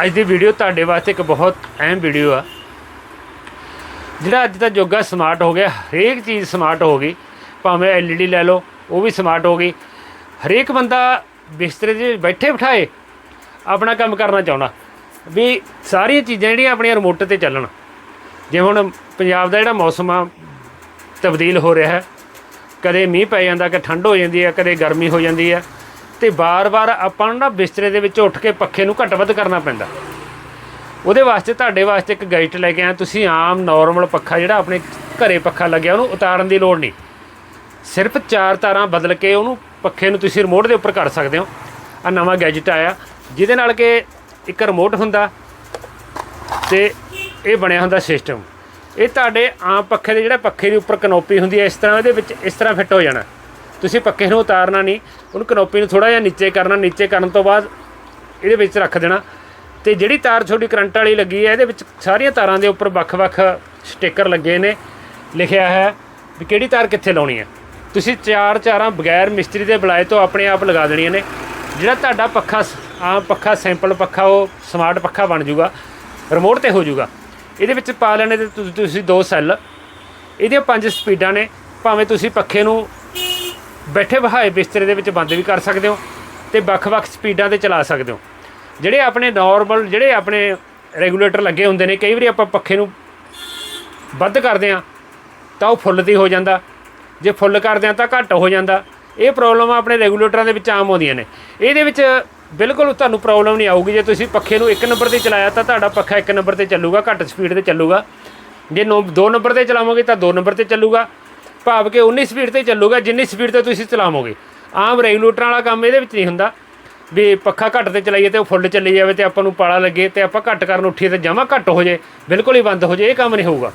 ਅੱਜ ਦੀ ਵੀਡੀਓ ਤੁਹਾਡੇ ਵਾਸਤੇ ਇੱਕ ਬਹੁਤ ਅਹਿਮ ਵੀਡੀਓ ਆ। ਜਿਹੜਾ ਅੱਜ ਦਾ ਯੁੱਗ ਆ ਸਮਾਰਟ ਹੋ ਗਿਆ, ਹਰੇਕ ਚੀਜ਼ ਸਮਾਰਟ ਹੋ ਗਈ। ਭਾਵੇਂ ਐਲਈਡੀ ਲੈ ਲਓ, ਉਹ ਵੀ ਸਮਾਰਟ ਹੋ ਗਈ। ਹਰੇਕ ਬੰਦਾ ਬਿਸਤਰੇ 'ਤੇ ਬੈਠੇ ਬਿਠਾਏ ਆਪਣਾ ਕੰਮ ਕਰਨਾ ਚਾਹੁੰਦਾ ਵੀ ਸਾਰੀਆਂ ਚੀਜ਼ਾਂ ਜਿਹੜੀਆਂ ਆਪਣੀਆਂ ਰਿਮੋਟ ਤੇ ਚੱਲਣ। ਜਿਵੇਂ ਹੁਣ ਪੰਜਾਬ ਦਾ ਜਿਹੜਾ ਮੌਸਮ ਆ, ਤਬਦੀਲ ਹੋ ਰਿਹਾ ਹੈ। ਕਦੇ ਮੀਂਹ ਪੈ ਜਾਂਦਾ ਕਿ ਠੰਡ ਹੋ ਜਾਂਦੀ ਹੈ, ਕਦੇ ਗਰਮੀ ਹੋ ਜਾਂਦੀ ਹੈ। ਤੇ ਬਾਰ-ਬਾਰ ਆਪਾਂ ਨੂੰ ਨਾ ਬਿਸਤਰੇ ਦੇ ਵਿੱਚ ਉੱਠ ਕੇ ਪੱਖੇ ਨੂੰ ਘੱਟ ਵੱਧ ਕਰਨਾ ਪੈਂਦਾ। ਉਹਦੇ ਵਾਸਤੇ ਤੁਹਾਡੇ ਵਾਸਤੇ ਇੱਕ ਗਾਈਡ ਲੈ ਕੇ ਆਇਆ, ਤੁਸੀਂ ਆਮ ਨਾਰਮਲ ਪੱਖਾ ਜਿਹੜਾ ਆਪਣੇ ਘਰੇ ਪੱਖਾ ਲੱਗਿਆ, ਉਹਨੂੰ ਉਤਾਰਨ ਦੀ ਲੋੜ ਨਹੀਂ। ਸਿਰਫ ਚਾਰ ਤਾਰਾਂ ਬਦਲ ਕੇ ਉਹਨੂੰ ਪੱਖੇ ਨੂੰ ਤੁਸੀਂ ਰਿਮੋਟ ਦੇ ਉੱਪਰ ਕਰ ਸਕਦੇ ਹੋ। ਆ ਨਵਾਂ ਗੈਜਟ ਆਇਆ, ਜਿਹਦੇ ਨਾਲ ਕਿ ਇੱਕ ਰਿਮੋਟ ਹੁੰਦਾ ਤੇ ਇਹ ਬਣਿਆ ਹੁੰਦਾ ਸਿਸਟਮ ਇਹ ਤੁਹਾਡੇ ਆਮ ਪੱਖੇ ਦੇ ਜਿਹੜਾ ਪੱਖੇ ਦੇ ਉੱਪਰ ਕਨੋਪੀ ਹੁੰਦੀ ਹੈ, ਇਸ ਤਰ੍ਹਾਂ ਇਹਦੇ ਵਿੱਚ ਇਸ ਤਰ੍ਹਾਂ ਫਿੱਟ ਹੋ ਜਾਣਾ। ਤੁਸੀਂ ਪੱਖੇ ਨੂੰ ਉਤਾਰਨਾ ਨਹੀਂ, ਉਹਨੂੰ ਕਨੋਪੀ ਨੂੰ ਥੋੜਾ ਜਿਹਾ ਨੀਚੇ ਕਰਨਾ, ਨੀਚੇ ਕਰਨ ਤੋਂ ਬਾਅਦ ਇਹਦੇ ਵਿੱਚ ਰੱਖ ਦੇਣਾ। ਤੇ ਜਿਹੜੀ ਤਾਰ ਤੁਹਾਡੀ ਕਰੰਟ ਵਾਲੀ ਲੱਗੀ ਹੈ, ਇਹਦੇ ਵਿੱਚ ਸਾਰੀਆਂ ਤਾਰਾਂ ਦੇ ਉੱਪਰ ਵੱਖ-ਵੱਖ ਸਟicker ਲੱਗੇ ਨੇ, ਲਿਖਿਆ ਹੈ ਵੀ ਕਿਹੜੀ ਤਾਰ ਕਿੱਥੇ ਲਾਉਣੀ ਹੈ। ਤੁਸੀਂ ਚਾਰ ਚਾਰਾਂ ਬਗੈਰ ਮਿਸਤਰੀ ਦੇ ਬੁਲਾਏ ਤੋਂ ਆਪਣੇ ਆਪ ਲਗਾ ਦੇਣੀਆਂ ਨੇ। ਜਿਹੜਾ ਤੁਹਾਡਾ ਪੱਖਾ ਆਮ ਪੱਖਾ, ਸਿੰਪਲ ਪੱਖਾ, ਉਹ ਸਮਾਰਟ ਪੱਖਾ ਬਣ ਜਾਊਗਾ ਰਿਮੋਟ ਤੇ ਹੋ ਜਾਊਗਾ ਇਹਦੇ ਵਿੱਚ ਪਾ ਲੈਣੇ ਤੇ, ਤੁਸੀਂ ਦੋ ਸੈੱਲ। ਇਹਦੀਆਂ ਪੰਜ ਸਪੀਡਾਂ ਨੇ, ਭਾਵੇਂ ਤੁਸੀਂ ਪੱਖੇ ਨੂੰ ਬੈਠੇ ਬਹਾਏ ਬਿਸਤਰੇ ਦੇ ਵਿੱਚ ਬੰਦ ਵੀ ਕਰ ਸਕਦੇ ਹੋ ਤੇ ਵੱਖ-ਵੱਖ ਸਪੀਡਾਂ ਤੇ ਚਲਾ ਸਕਦੇ ਹੋ। ਜਿਹੜੇ ਆਪਣੇ ਨਾਰਮਲ ਜਿਹੜੇ ਆਪਣੇ ਰੈਗੂਲੇਟਰ ਲੱਗੇ ਹੁੰਦੇ ਨੇ, ਕਈ ਵਾਰੀ ਆਪਾਂ ਪੱਖੇ ਨੂੰ ਵੱਧ ਕਰਦੇ ਆ ਤਾਂ ਉਹ ਫੁੱਲ ਤੇ ਹੋ ਜਾਂਦਾ। ਜੇ ਫੁੱਲ ਕਰਦੇ ਆ ਤਾਂ ਘੱਟ ਹੋ ਜਾਂਦਾ। ਇਹ ਪ੍ਰੋਬਲਮ ਆਪਣੇ ਰੈਗੂਲੇਟਰਾਂ ਦੇ ਵਿੱਚ ਆਮ ਆਉਂਦੀਆਂ ਨੇ। ਇਹਦੇ ਵਿੱਚ ਬਿਲਕੁਲ ਤੁਹਾਨੂੰ ਪ੍ਰੋਬਲਮ ਨਹੀਂ ਆਊਗੀ। ਜੇ ਤੁਸੀਂ ਪੱਖੇ ਨੂੰ ਇੱਕ ਨੰਬਰ ਤੇ ਚਲਾਇਆ ਤਾਂ ਤੁਹਾਡਾ ਪੱਖਾ ਇੱਕ ਨੰਬਰ ਤੇ ਚੱਲੂਗਾ, ਘੱਟ ਸਪੀਡ ਤੇ ਚੱਲੂਗਾ। ਜੇ ਨੌ- ਦੋ ਨੰਬਰ ਤੇ ਚਲਾਵੋਗੇ ਤਾਂ ਦੋ ਨੰਬਰ ਤੇ ਚੱਲੂਗਾ। ਭਾਵ ਕਿ 19 ਸਪੀਡ ਤੇ ਚੱਲੂਗਾ, ਜਿੰਨੀ ਸਪੀਡ ਤੇ ਤੁਸੀਂ ਚਲਾਵੋਗੇ। ਆਮ ਰੈਗੂਲੇਟਰਾਂ ਵਾਲਾ ਕੰਮ ਇਹਦੇ ਵਿੱਚ ਨਹੀਂ ਹੁੰਦਾ। ਵੀ ਪੱਖਾ ਘੱਟ ਤੇ ਚਲਾਈਏ ਤੇ ਉਹ ਫੁੱਲ ਚੱਲੀ ਜਾਵੇ ਤੇ ਆਪਾਂ ਨੂੰ ਪਾਲਾ ਲੱਗੇ ਤੇ ਆਪਾਂ ਘੱਟ ਕਰਨ ਉੱਠੀਏ ਤੇ ਜਮਾ ਘੱਟ ਹੋ ਜੇ, ਬਿਲਕੁਲ ਹੀ ਬੰਦ ਹੋ ਜੇ, ਇਹ ਕੰਮ ਨਹੀਂ ਹੋਊਗਾ।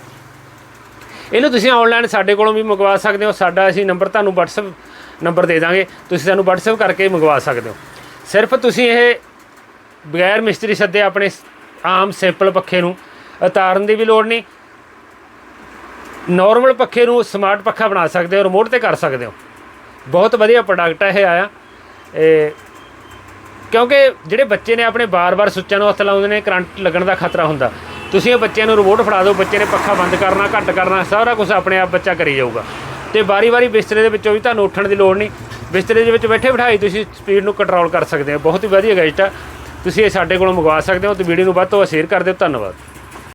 ਇਹਨੂੰ ਤੁਸੀਂ ਆਨਲਾਈਨ ਸਾਡੇ ਕੋਲੋਂ ਵੀ ਮੰਗਵਾ ਸਕਦੇ ਹੋ। ਸਾਡਾ ਅਸੀਂ ਨੰਬਰ ਤੁਹਾਨੂੰ WhatsApp ਨੰਬਰ ਦੇ ਦਾਂਗੇ। ਤੁਸੀਂ ਸਾਨੂੰ WhatsApp ਕਰਕੇ ਮੰਗਵਾ ਸਕਦੇ ਹੋ। ਸਿਰਫ ਤੁਸੀਂ ਇਹ ਬਗੈਰ ਮਿਸਤਰੀ ਸੱਦੇ ਆਪਣੇ ਆਮ ਸਿੰਪਲ ਪੱਖੇ ਨੂੰ, ਉਤਾਰਨ ਦੀ ਵੀ ਲੋੜ ਨਹੀਂ। ਨਾਰਮਲ ਪੱਖੇ ਨੂੰ ਸਮਾਰਟ ਪੱਖਾ ਬਣਾ ਸਕਦੇ ਹੋ ਰਿਮੋਟ ਤੇ ਕਰ ਸਕਦੇ ਹੋ। ਬਹੁਤ ਵਧੀਆ ਪ੍ਰੋਡਕਟ ਹੈ ਇਹ ਆਇਆ। ਇਹ ਕਿਉਂਕਿ ਜਿਹੜੇ ਬੱਚੇ ਨੇ ਆਪਣੇ ਬਾਰ-ਬਾਰ ਸੁੱਚਾਂ ਨੂੰ ਹੱਥ ਲਾਉਂਦੇ ਨੇ, ਕਰੰਟ ਲੱਗਣ ਦਾ ਖਤਰਾ ਹੁੰਦਾ। ਤੁਸੀਂ ਇਹ ਬੱਚਿਆਂ ਨੂੰ ਰਿਮੋਟ ਫੜਾ ਦਿਓ, ਬੱਚੇ ਨੇ ਪੱਖਾ ਬੰਦ ਕਰਨਾ, ਘੱਟ ਕਰਨਾ, ਸਾਰਾ ਕੁਝ ਆਪਣੇ ਆਪ ਬੱਚਾ ਕਰੀ ਜਾਊਗਾ। ਤੇ ਵਾਰੀ-ਵਾਰੀ ਬਿਸਤਰੇ ਦੇ ਵਿੱਚੋਂ ਵੀ ਤੁਹਾਨੂੰ ਉੱਠਣ ਦੀ ਲੋੜ ਨਹੀਂ। ਬਿਸਤਰੇ ਦੇ ਵਿੱਚ ਬੈਠੇ ਬਿਠਾਈ ਤੁਸੀਂ ਸਪੀਡ ਨੂੰ ਕੰਟਰੋਲ ਕਰ ਸਕਦੇ ਹੋ। ਬਹੁਤ ਹੀ ਵਧੀਆ ਗੈਜਟ ਆ। ਤੁਸੀਂ ਇਹ ਸਾਡੇ ਕੋਲੋਂ ਮੰਗਵਾ ਸਕਦੇ ਹੋ ਤੇ ਵੀਡੀਓ ਨੂੰ ਵੱਧ ਤੋਂ ਵੱਧ ਸ਼ੇਅਰ ਕਰ ਦਿਓ। ਧੰਨਵਾਦ।